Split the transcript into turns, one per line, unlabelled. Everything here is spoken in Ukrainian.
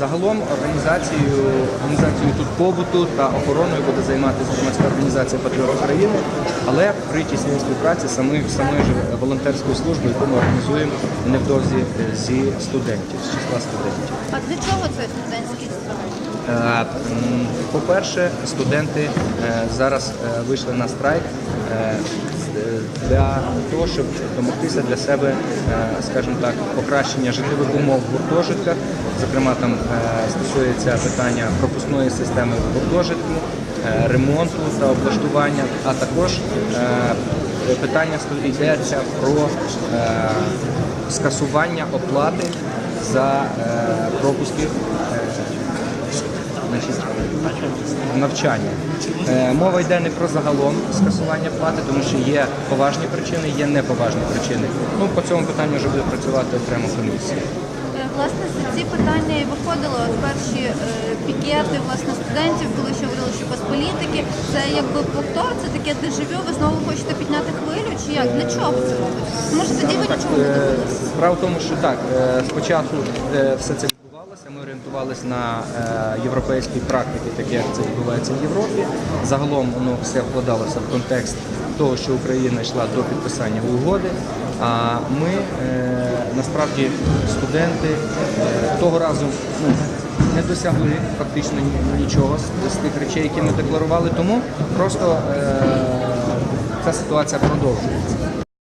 Загалом організацією, організацією тут побуту та охороною буде займатися громадська організація Патріот України, але при тісній співпраці самої, самої ж волонтерської служби, яку ми організуємо невдовзі зі студентів, з числа студентів.
А для чого це студентський строй?
Е, По-перше, студенти е, зараз е, вийшли на страйк для того, щоб домогтися для себе, скажімо так, покращення житлових умов в гуртожитках. Зокрема, там стосується питання пропускної системи в гуртожитку, ремонту та облаштування, а також питання йдеться про скасування оплати за пропуски значить, навчання. Е, Мова йде не про загалом скасування плати, тому що є поважні причини, є неповажні причини. Ну, по цьому питанню вже буде працювати окремо комісія.
Е, Власне, за ці питання і виходило от перші е, пікети власне студентів, коли ще говорили, що без політики. Це якби повтор, це таке дежавю. Ви знову хочете підняти хвилю? Чи як? Для чого це робиться? Може тоді ви нічого не
Е,
добилися?
Справа в тому, що так, е, спочатку е, все це ми орієнтувалися на е, європейські практики, такі як це відбувається в Європі. Загалом воно все вкладалося в контекст того, що Україна йшла до підписання угоди. А ми е, насправді студенти е, того разу ну, не досягли фактично нічого з, тих речей, які ми декларували. Тому просто ця ситуація продовжується.